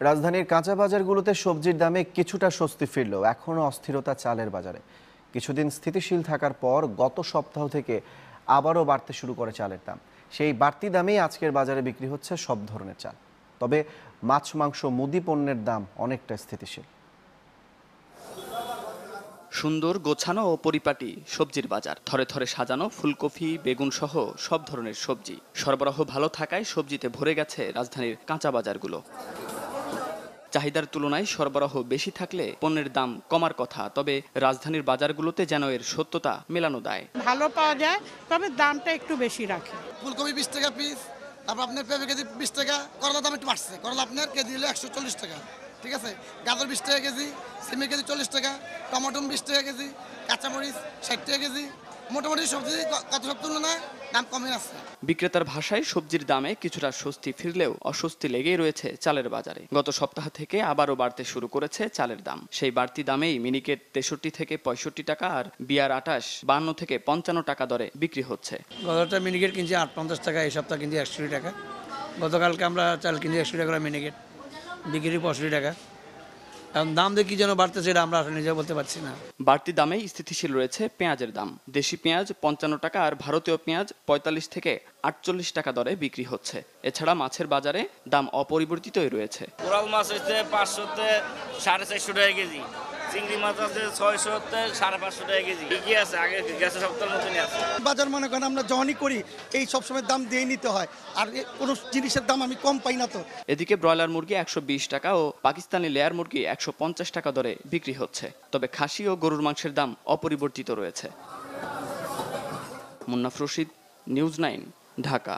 রাজধানীর কাঁচা বাজারগুলোতে সবজির দামে কিছুটা স্বস্তি ফিরলেও এখনও অস্থিরতা চালের বাজারে। কিছুদিন স্থিতিশীল থাকার পর গত সপ্তাহ থেকে আবারও বাড়তে শুরু করে চালের দাম। সেই বাড়তি দামেই আজকের বাজারে বিক্রি হচ্ছে সব ধরনের চাল। তবে মাছ, মাংস, মুদি পণ্যের দাম অনেকটা স্থিতিশীল। সুন্দর, গোছানো ও পরিপাটি সবজির বাজার। থরে থরে সাজানো ফুলকপি বেগুন সহ সব ধরনের সবজি। সরবরাহ ভালো থাকায় সবজিতে ভরে গেছে রাজধানীর কাঁচা বাজারগুলো। চাহিদার তুলনায় সরবরাহ বেশি থাকলে পণ্যের দাম কমার কথা তবে রাজধানীর বাজারগুলোতে যেন এর সত্যতা মেলানো দেয়। ভালো পাওয়া যায় তবে দামটা একটু বেশি রাখে। ফুলকপি বিশ টাকা পিস তারপর আপনার পেঁপে কেজি বিশ টাকা করলা দাম একটু বাড়ছে। করলা আপনার কেজি হলো একশো চল্লিশ টাকা ঠিক আছে? গাজর বিশ টাকা কেজি সিমি কেজি চল্লিশ টাকা টমেটো বিশ টাকা কেজি কাঁচামরিচ ষাট টাকা কেজি মোটামুটি সবজি গত সব তুলনায় দাম কমে আছে বিক্রেতার ভাষায় সবজির দামে কিছুটা স্বস্তি ফিরলেও অস্বস্তি লেগেই রয়েছে চালের বাজারে। গত সপ্তাহ থেকে আবারও বাড়তে শুরু করেছে চালের দাম। সেই বাড়তি দামেই মিনিকেট তেষট্টি থেকে পঁয়ষট্টি টাকা আর বিয়ার আটাশ বান্ন থেকে পঞ্চান্ন টাকা দরে বিক্রি হচ্ছে। গতটা মিনিকেট কিনছি আট পঞ্চাশ টাকা এই সপ্তাহ কিনছি একশো টাকা। গতকালকে আমরা চাল কিনছি একশো টাকা করে মিনিকেট বিক্রি পঁয়ষট্টি টাকা। দাম দিয়ে কি যেন বাড়তেছে এটা আমরা নিজে বলতে পারছি না। বাড়তি দামে স্থিতিশীল রয়েছে পেঁয়াজের দাম। দেশি পেঁয়াজ পঞ্চান্ন টাকা আর ভারতীয় পেঁয়াজ পঁয়তাল্লিশ থেকে আটচল্লিশ টাকা দরে বিক্রি হচ্ছে। এছাড়া মাছের বাজারে দাম অপরিবর্তিতই রয়েছে। কোরাল মাছ হচ্ছে পাঁচশোতে সাড়ে চারশো টাকা কেজি। চিংড়ি মাছ আছে ছয়শোতে সাড়ে পাঁচশো টাকা কেজি। ঠিকই আছে আগে গেছে সপ্তাহের মতনই আছে। বাজার মনে করেন আমরা যখনই করি এই সবসময় দাম দিয়ে নিতে হয়। আর কোনো জিনিসের দাম আমি কম পাই না তো। এদিকে ব্রয়লার মুরগি একশো বিশ টাকা ও পাকিস্তানি লেয়ার মুরগি একশো পঞ্চাশ টাকা দরে বিক্রি হচ্ছে। তবে খাসি ও গরুর মাংসের দাম অপরিবর্তিত রয়েছে। Munnaf Rashid news nine Dhaka.